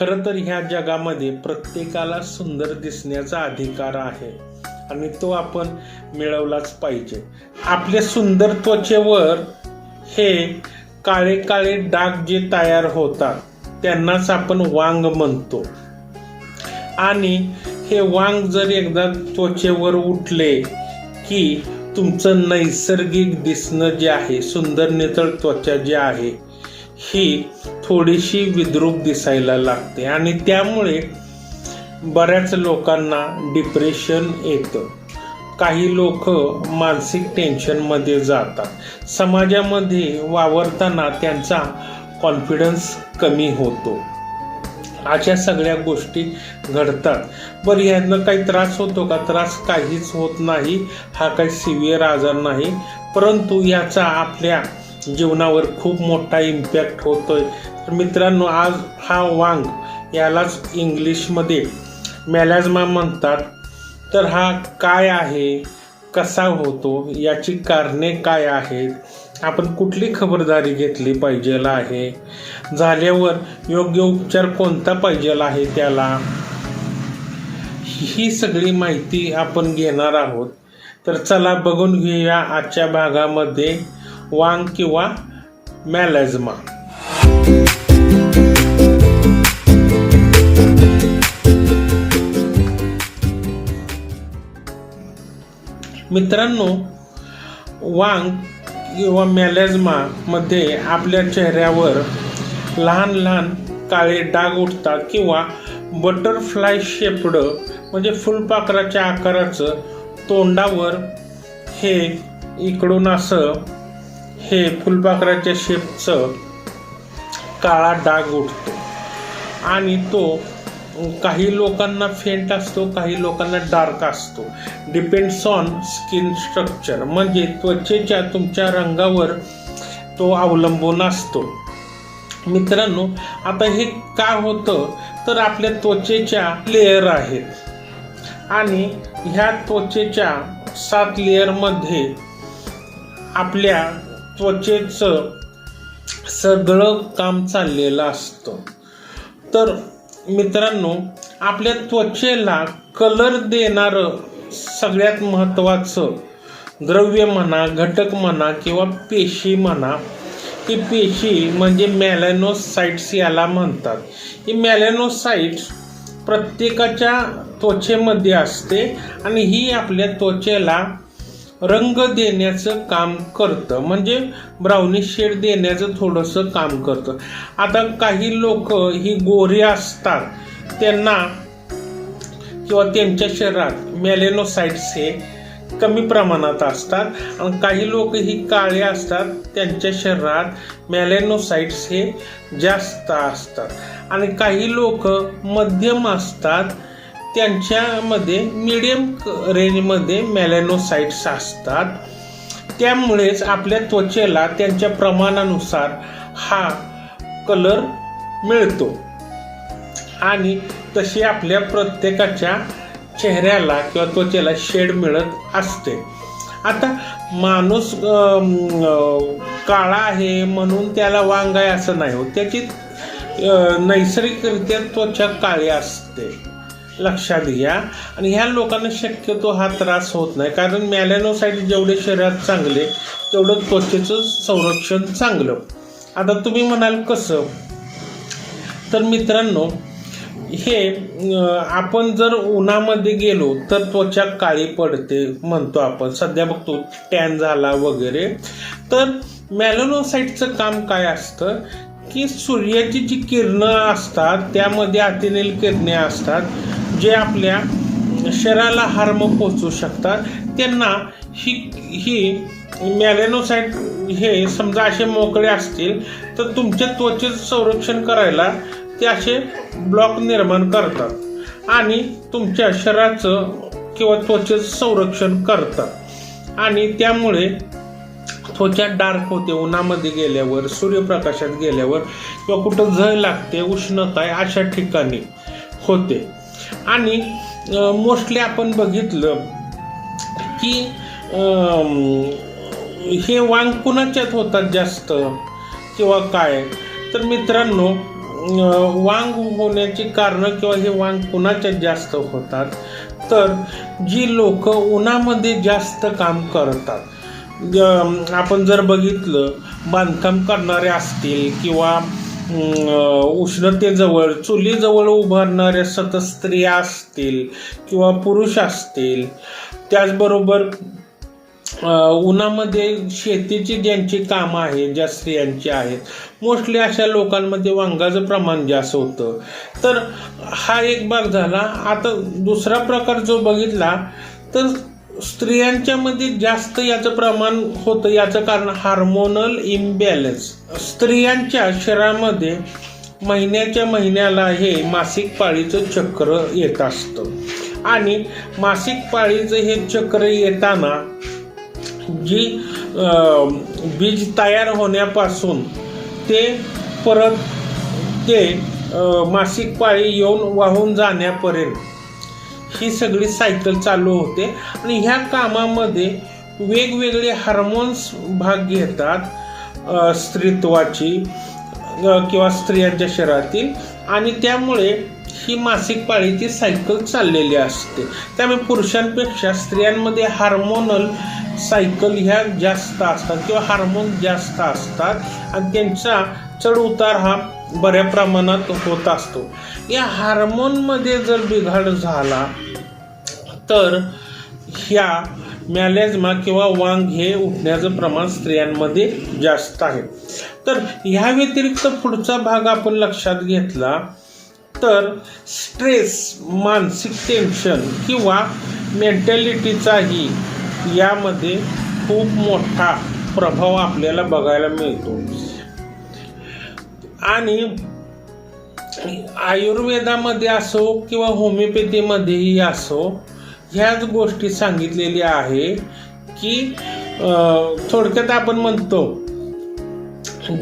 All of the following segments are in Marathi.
खरं तर ह्या जगामध्ये प्रत्येकाला सुंदर दिसण्याचा अधिकार आहे. आणि तो आपण मिळवलाच पाहिजे. आपल्या सुंदर त्वचेवर हे काळे काळे डाग जे तयार होतात त्यांनाच आपण वांग म्हणतो. आणि हे वांग जर एकदा त्वचेवर उठले की तुमचं नैसर्गिक दिसणं जे आहे सुंदर नितळ त्वचा जी आहे ही थोडीशी विद्रूप दिसायला लागते आणि त्यामुळे बऱ्याच लोकांना डिप्रेशन येतं. काही लोक मानसिक टेन्शनमध्ये जातात. समाजामध्ये वावरताना त्यांचा कॉन्फिडन्स कमी होतो. अशा सगळ्या गोष्टी घडतात. बरं ह्यातनं काही त्रास होतो का? त्रास काहीच होत नाही. हा काही सिव्हिअर आजार नाही. परंतु याचा आपल्या जीवनावर खूप मोठा इम्पॅक्ट होतोय. तर मित्रांनो आज हा वांग यालाच इंग्लिशमध्ये मॅलॅझमा म्हणतात. तर हा काय आहे? कसा होतो? याची कारणे काय आहेत? आपण कुठली खबरदारी घेतली पाहिजे आहे? झाल्यावर योग्य उपचार कोणता पाहिजे आहे त्याला? ही सगळी माहिती आपण घेणार आहोत. तर चला बघून घेऊया आजच्या भागामध्ये वांग किंवा मॅलॅझमा. मित्रांनो वांग किंवा मॅलेझमामध्ये आपल्या चेहऱ्यावर लहान लहान काळे डाग उठतात किंवा बटरफ्लाय शेपड म्हणजे फुलपाखराच्या आकाराचं तोंडावर हे इकडून असं हे फुलपाखराच्या शेपचं काळा डाग उठतो. आणि तो काही लोकांना फेंट असतो काही लोकांना डार्क असतो. डिपेंड्स ऑन स्किन स्ट्रक्चर म्हणजे त्वचेच्या तुमच्या रंगावर तो अवलंबून असतो. मित्रांनो आता हे का होतं? तर आपल्या त्वचेच्या लेअर आहेत. आणि ह्या त्वचेच्या सात लेअरमध्ये आपल्या त्वचेचं सगळं काम चाललेलं असतं. तर मित्रांनो आपल्या त्वचेला कलर देणारं सगळ्यात महत्त्वाचं द्रव्य म्हणा घटक म्हणा किंवा पेशी म्हणा ही पेशी म्हणजे मॅलॅनोसाइट्स याला म्हणतात. ही मॅलेनोसाईट्स प्रत्येकाच्या त्वचेमध्ये असते आणि ही आपल्या त्वचेला रंग देण्याचं काम करतं. म्हणजे ब्राउनी शेड देण्याचं थोडंसं काम करतं. आता काही लोक ही गोरे असतात. त्यांना किंवा त्यांच्या शरीरात मेलेनोसाइट्स हे कमी प्रमाणात असतात. आणि काही लोक ही काळे असतात. त्यांच्या शरीरात मॅलेनोसाईट्स हे जास्त असतात. आणि काही लोक मध्यम असतात. त्यांच्यामध्ये मिडियम रेंजमध्ये मॅलेनोसाइट्स असतात. त्यामुळेच आपल्या त्वचेला त्यांच्या प्रमाणानुसार हा कलर मिळतो. आणि तशी आपल्या प्रत्येकाच्या चेहऱ्याला किंवा त्वचेला शेड मिळत असते. आता माणूस काळा आहे म्हणून त्याला वांग आहे असं नाही होत त्याची नैसर्गिकरित्या त्वचा काळी असते. लक्षात घ्या. आणि ह्या लोकांना शक्यतो हा त्रास होत नाही. कारण मॅलॅनोसाईट जेवढे शरीरात चांगले तेवढं त्वचेचं संरक्षण चांगलं. आता तुम्ही म्हणाल कसं? तर मित्रांनो हे आपण जर उन्हामध्ये गेलो तर त्वचा काळी पडते म्हणतो आपण. सध्या बघतो टॅन झाला वगैरे. तर मॅलेनोसाईटचं काम काय असतं? की सूर्याची जी किरणं असतात त्यामध्ये अतिनील किरणे असतात. जे आपल्या शरीराला हार्म पोचू शकतात त्यांना ही ही मॅलेनोसाईट हे समजा असे मोकळे असतील तर तुमच्या त्वचेचं संरक्षण करायला ते असे ब्लॉक निर्माण करतात आणि तुमच्या शरीराचं किंवा त्वचेचं संरक्षण करतात. आणि त्यामुळे त्वचा डार्क होते उन्हामध्ये गेल्यावर सूर्यप्रकाशात गेल्यावर किंवा कुठं झळ लागते उष्णता अशा ठिकाणी होते. आणि मोस्टली आपण बघितलं की हे वांग कुणाच्यात होतात जास्त किंवा काय? तर मित्रांनो वांग होण्याची कारणं किंवा हे वांग कुणाच्यात जास्त होतात? तर जी लोक उन्हामध्ये जास्त काम करतात आपण जर बघितलं बांधकाम करणारे असतील किंवा उष्णतेजवळ चुलीजवळ उभारणाऱ्या सतत स्त्रिया असतील किंवा पुरुष असतील त्याचबरोबर उन्हामध्ये शेतीची ज्यांची कामं आहेत ज्या स्त्रियांची आहेत मोस्टली अशा लोकांमध्ये वांगाचं प्रमाण जास्त होतं. तर हा एक भाग झाला. आता दुसरा प्रकार जो बघितला तर स्त्रियांच्यामध्ये जास्त याचं प्रमाण होतं याचं कारण हार्मोनल इम्बॅलन्स स्त्रियांच्या शरीरामध्ये महिन्याच्या महिन्याला हे मासिक पाळीचं चक्र येत असतं. आणि मासिक पाळीचं हे चक्र येताना जी बीज तयार होण्यापासून ते परत ते मासिक पाळी येऊन वाहून जाण्यापर्यंत ही सगळी सायकल चालू होते. आणि ह्या कामामध्ये वेगवेगळे हार्मोन्स भाग घेतात स्त्रीत्वाची किंवा स्त्रियांच्या शरीरातील. आणि त्यामुळे ही मासिक पाळीची सायकल चाललेली असते. त्यामुळे पुरुषांपेक्षा स्त्रियांमध्ये हार्मोनल सायकल ह्या जास्त असतात किंवा हार्मोन जास्त असतात. आणि त्यांचा चढ उतार हा बऱ्या प्रमाणात होत असतो. या हार्मोनमध्ये जर बिघाड झाला तर ह्या मॅलेजमा किंवा वांग हे उठण्याचं प्रमाण स्त्रियांमध्ये जास्त आहे. तर ह्या व्यतिरिक्त पुढचा भाग आपण लक्षात घेतला तर स्ट्रेस मानसिक टेन्शन किंवा मेंटॅलिटीचाही यामध्ये खूप मोठा प्रभाव आपल्याला बघायला मिळतो. आणि आयुर्वेदामध्ये असो किंवा होमिओपॅथीमध्येही असो ह्याच गोष्टी सांगितलेल्या आहे की थोडक्यात आपण म्हणतो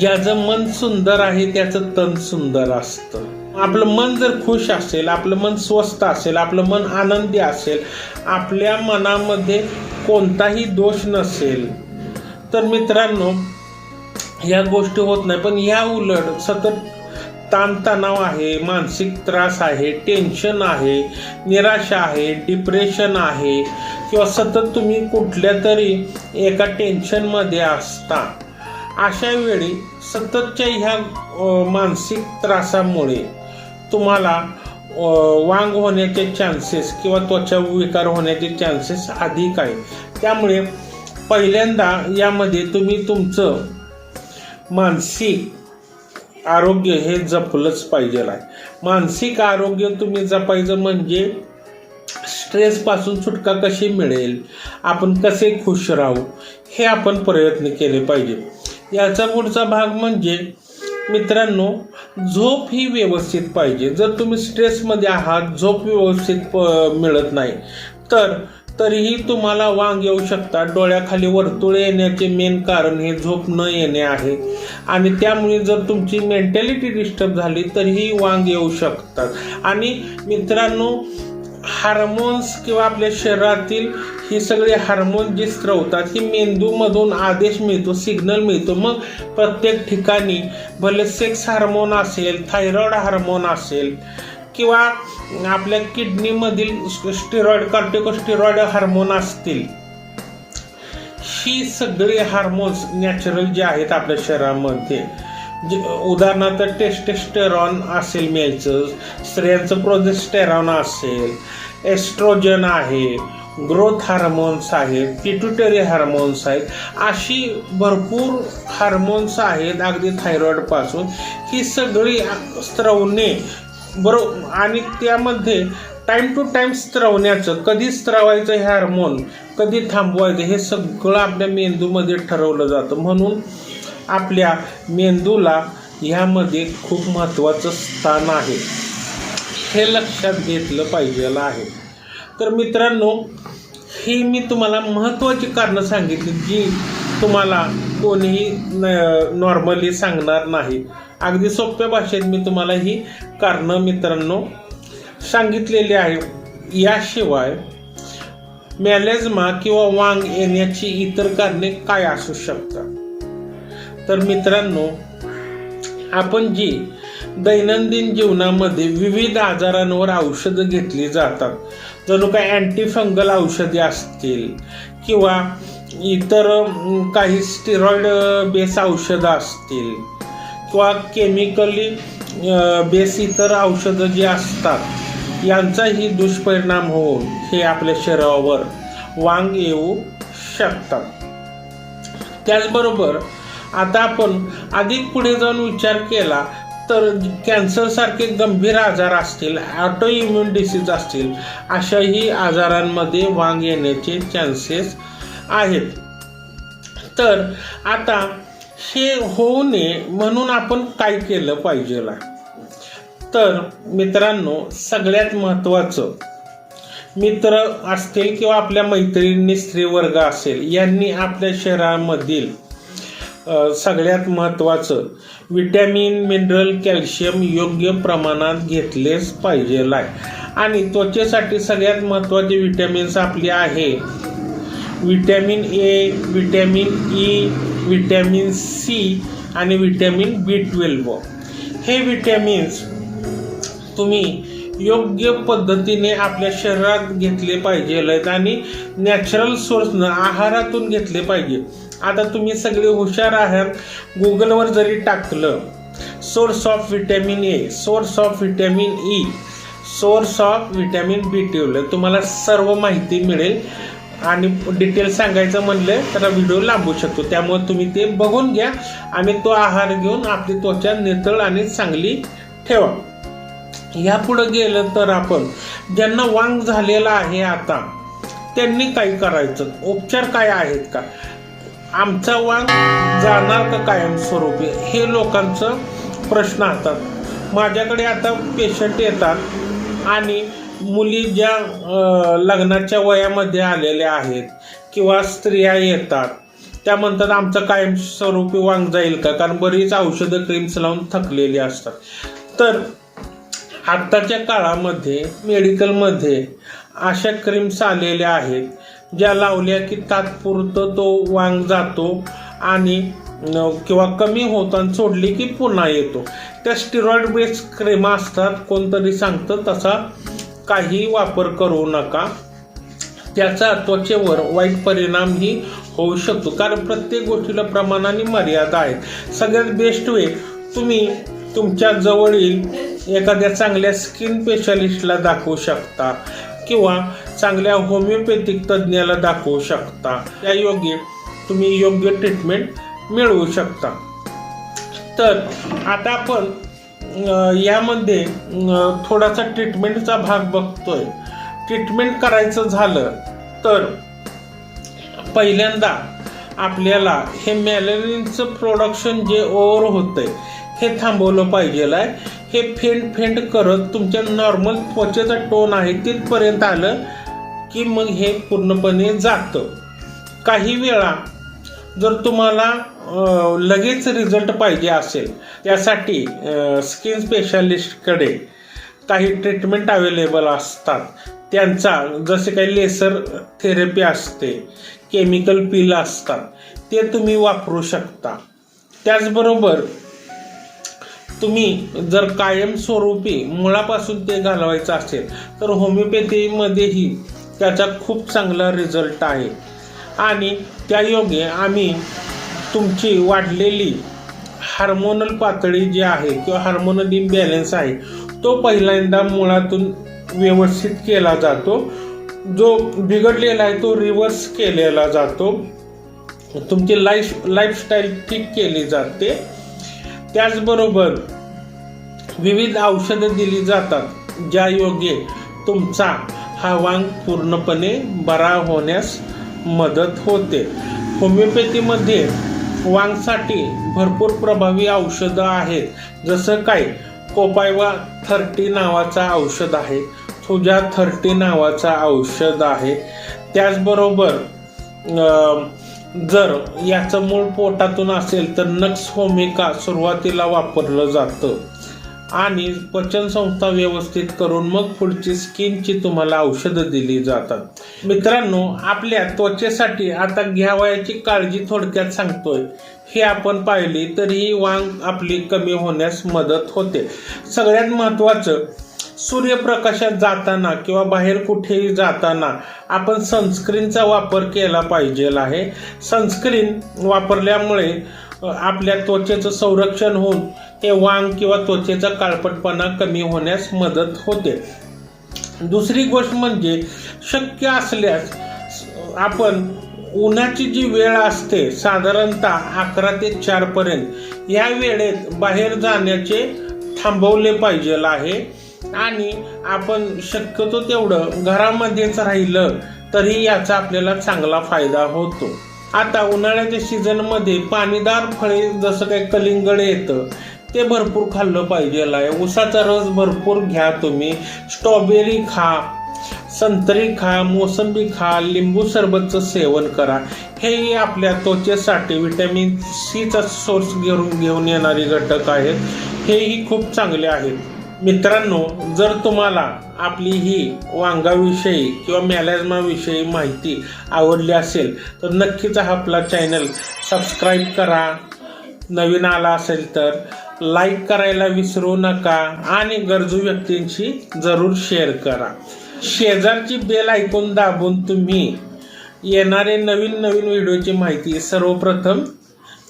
ज्याचं मन सुंदर आहे त्याचं तन सुंदर असतं. आपलं मन जर खुश असेल आपलं मन स्वस्थ असेल आपलं मन आनंदी असेल आपल्या मनामध्ये कोणताही दोष नसेल तर मित्रांनो ह्या गोष्टी होत नाही. पण या उलट सतत ताणतणाव आहे मानसिक त्रास आहे टेन्शन आहे निराशा आहे डिप्रेशन आहे किंवा सतत तुम्ही कुठल्या तरी एका टेन्शनमध्ये असता. अशा वेळी सततच्या ह्या मानसिक त्रासामुळे तुम्हाला वांग होण्याचे चान्सेस किंवा त्वचा विकार होण्याचे चान्सेस अधिक आहे. त्यामुळे पहिल्यांदा यामध्ये तुम्ही तुमचं मानसिक आरोग्य हे जपलंच पाहिजे आहे. मानसिक आरोग्य तुम्ही जपायचं म्हणजे स्ट्रेसपासून सुटका कशी मिळेल? आपण कसे खुश राहू? हे आपण प्रयत्न केले पाहिजे. याचा पुढचा भाग म्हणजे मित्रांनो झोप ही व्यवस्थित पाहिजे. जर तुम्ही स्ट्रेसमध्ये आहात झोप व्यवस्थित प- मिळत नाही तर तरीही तुम्हाला वांग येऊ शकतात. डोळ्याखाली वर्तुळे येण्याचे मेन कारण हे झोप न येणे आहे. आणि त्यामुळे जर तुमची मेंटॅलिटी डिस्टर्ब झाली तरीही वांग येऊ शकतात. आणि मित्रांनो हार्मोन्स किंवा आपल्या शरीरातील ही सगळी हार्मोन जी स्त्रवतात ही मेंदूमधून आदेश मिळतो सिग्नल मिळतो. मग प्रत्येक ठिकाणी भले सेक्स हार्मोन असेल थायरॉइड हार्मोन असेल किंवा आपल्या किडनीमधील स्टेरॉइड कार्टिकोस्टेरॉइड हार्मोन असतील ही सगळे हार्मोन्स नॅचरल जे आहेत आपल्या शरीरामध्ये. जे उदाहरणार्थ टेस्टेस्टेरॉन असेल मेलचं स्त्रियांचं प्रोजेस्टेरॉन असेल एस्ट्रोजन आहे ग्रोथ हार्मोन्स आहेत पिट्युटरी हार्मोन्स आहेत अशी भरपूर हार्मोन्स आहेत अगदी थायरॉईडपासून ही सगळी स्त्रवणे बरो आणि त्यामध्ये टाईम टू टाईम स्त्रवण्याचं कधी स्त्रवायचं हे हार्मोन कधी थांबवायचं हे सगळं आपल्या मेंदूमध्ये ठरवलं जातं. म्हणून आपल्या मेंदूला ह्यामध्ये खूप महत्त्वाचं स्थान आहे. हे लक्षात घेतलं पाहिजेलं आहे. तर मित्रांनो ही मी तुम्हाला महत्त्वाची कारणं सांगितली जी तुम्हाला कोणीही नॉर्मली सांगणार नाही. अगदी सोप्या भाषेत मी तुम्हाला ही कारणं मित्रांनो सांगितलेली आहे. याशिवाय मॅलेझमा किंवा वांग येण्याची इतर कारणे काय असू शकतात? तर मित्रांनो आपण जी दैनंदिन जीवनामध्ये विविध आजारांवर औषधं घेतली जातात जणू काही अँटीफंगल औषधे असतील किंवा इतर काही स्टिरॉइड बेस औषधं असतील किंवा केमिकली बेस इतर औषधं जी असतात यांचाही दुष्परिणाम होऊन हे आपल्या शरीरावर वांग येऊ शकतात. त्याचबरोबर आता आपण अधिक पुढे जाऊन विचार केला तर कॅन्सरसारखे गंभीर आजार असतील ऑटो इम्युन डिसीज असतील अशाही आजारांमध्ये वांग येण्याचे चान्सेस आहेत. तर आता हे होऊ नये म्हणून आपण काय केलं पाहिजे तर मित्रांनो सगळ्यात महत्त्वाचं मित्र असतील किंवा आपल्या मैत्रिणी स्त्रीवर्ग असेल यांनी आपल्या शरीरामधील सगळ्यात महत्त्वाचं. विटॅमिन मिनरल कॅल्शियम योग्य प्रमाणात घेतलेच पाहिजेल आहे आणि त्वचेसाठी सगळ्यात महत्त्वाचे विटॅमिन्स आपले आहे. Vitamin A vitamin E vitamin C आणि विटॅमिन बी ट्वेल्व हे विटॅमिन्स तुम्ही योग्य पद्धतीने आपल्या शरीरात घेतले पाहिजे आणि नॅचरल सोर्सनं आहारातून घेतले पाहिजे आता तुम्ही सगळे हुशार आहात. गुगलवर जरी टाकलं source of vitamin A source of vitamin E source of vitamin B twelve तुम्हाला सर्व माहिती मिळेल. आणि डिटेल सांगायचं म्हणलं तर व्हिडिओ लांबू शकतो. त्यामुळे तुम्ही ते बघून घ्या. आणि तो आहार घेऊन आपली त्वचा नितळ आणि चांगली ठेवा. यापुढे गेलं तर आपण ज्यांना वांग झालेला आहे आता त्यांनी काय करायचं? उपचार काय आहेत का? आमचा वांग जाणार का कायमस्वरूपी? हे लोकांचं प्रश्न असतात. माझ्याकडे आता पेशंट येतात आणि मुली ज्या लग्नाच्या वयामध्ये आलेल्या आहेत किंवा स्त्रिया येतात त्या म्हणतात आमचं कायमस्वरूपी वांग जाईल का? कारण बरीच औषधं क्रीम्स लावून थकलेली असतात. तर आत्ताच्या काळामध्ये मेडिकलमध्ये अशा क्रीम्स आलेल्या आहेत ज्या लावल्या की तात्पुरतं तो वांग जातो आणि किंवा कमी होतो आणि सोडली की पुन्हा येतो. त्या स्टिरॉइड बेस क्रीम असतात कोणतरी सांगतं तसा काही वापर करू नका. त्याचा त्वचेवर वाईट परिणामही होऊ शकतो कारण प्रत्येक गोष्टीला प्रमाण आणि मर्यादा आहे सगळ्यात बेस्ट वे तुम्ही तुमच्या जवळील एखाद्या चांगल्या स्किन स्पेशालिस्टला दाखवू शकता. किंवा चांगल्या होमिओपॅथिक तज्ज्ञाला दाखवू शकता. त्या योग्य तुम्ही योग्य ट्रीटमेंट मिळवू शकता. तर आता आपण यामध्ये थोडासा ट्रीटमेंटचा भाग बघतोय. ट्रीटमेंट करायचं झालं तर पहिल्यांदा आपल्याला हे मॅलेरिनचं प्रोडक्शन जे ओव्हर होतंय हे थांबवलं पाहिजे आहे हे फेंट फेंट करत तुमच्या नॉर्मल त्वचेचा टोन आहे तिथपर्यंत आलं. की मग हे पूर्णपणे जातं. काही वेळा जर तुम्हाला लगेच रिझल्ट पाहिजे असेल त्यासाठी स्किन स्पेशालिस्टकडे काही ट्रीटमेंट अवेलेबल असतात. त्यांचा जसे काही लेसर थेरपी असते केमिकल पिल असतात ते तुम्ही वापरू शकता. त्याचबरोबर तुम्ही जर कायमस्वरूपी मुळापासून ते घालवायचं असेल तर होमिओपॅथीमध्येही त्याचा खूप चांगला रिझल्ट आहे. आणि त्यायोगे आम्ही तुमची वाढलेली हार्मोनल पातळी जी आहे किंवा हार्मोनल इम्बॅलन्स आहे तो पहिल्यांदा मुळातून व्यवस्थित केला जातो. जो बिघडलेला आहे तो रिव्हर्स केलेला जातो. तुमची लाईफ लाईफस्टाईल ठीक केली जाते. त्याचबरोबर विविध औषधं दिली जातात ज्या योगे तुमचा हा वांग पूर्णपणे बरा होण्यास मदत होते. होमिओपॅथीमध्ये वांगसाठी भरपूर प्रभावी औषधं आहेत. जसं काय कोपायवा थर्टी नावाचा औषध आहे तुझ्या थर्टी नावाचा औषध आहे. त्याचबरोबर जर याचं मूळ पोटातून असेल तर नक्स होमिका सुरुवातीला वापरलं जातं. आणि पचनसंस्था व्यवस्थित करून मग पुढची स्किनची तुम्हाला औषधं दिली जातात. मित्रांनो आपल्या त्वचेसाठी आता घ्यावयाची काळजी थोडक्यात सांगतोय. हे आपण पाहिली तरीही वांग आपली कमी होण्यास मदत होते. सगळ्यात महत्त्वाचं सूर्यप्रकाशात जाताना किंवा बाहेर कुठेही जाताना आपण सनस्क्रीनचा वापर केला पाहिजे आहे. सनस्क्रीन वापरल्यामुळे आपल्या त्वचेचं संरक्षण होऊन हे वांग किंवा त्वचेचा काळपटपणा कमी होण्यास मदत होते. दुसरी गोष्ट म्हणजे शक्य असल्यास आपण उन्हाची जी वेळ असते साधारणतः अकरा ते चारपर्यंत या वेळेत बाहेर जाण्याचे थांबवले पाहिजे आहे. आणि आपण शक्यतो तेवढं घरामध्येच राहिलं तरी याचा आपल्याला चांगला फायदा होतो. आता उन्हाळ्याच्या सीझनमध्ये पाणीदार फळे जसं काही कलिंगड येतं ते भरपूर खाल्लं पाहिजे आहे उसाचा रस भरपूर घ्या तुम्ही. स्ट्रॉबेरी खा संत्री खा मोसंबी खा लिंबू सरबतचं सेवन करा. हेही आपल्या त्वचेसाठी व्हिटॅमिन सीचा सोर्स घेऊन घेऊन येणारे घटक आहेत. हेही खूप चांगले आहेत. मित्रांनो जर तुम्हाला आपली ही वांगाविषयी किंवा मॅलेझमाविषयी माहिती आवडली असेल तर नक्कीच आपला चॅनल सबस्क्राईब करा. नवीन आला असेल तर लाईक करायला विसरू नका आणि गरजू व्यक्तींशी जरूर शेअर करा. शेजारची बेल ऐकून दाबून तुम्ही येणारे नवीन नवीन व्हिडिओची माहिती सर्वप्रथम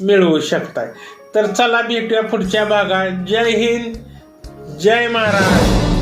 मिळवू शकताय. तर चला भेटूया पुढच्या भागात. जय हिंद. जय महाराज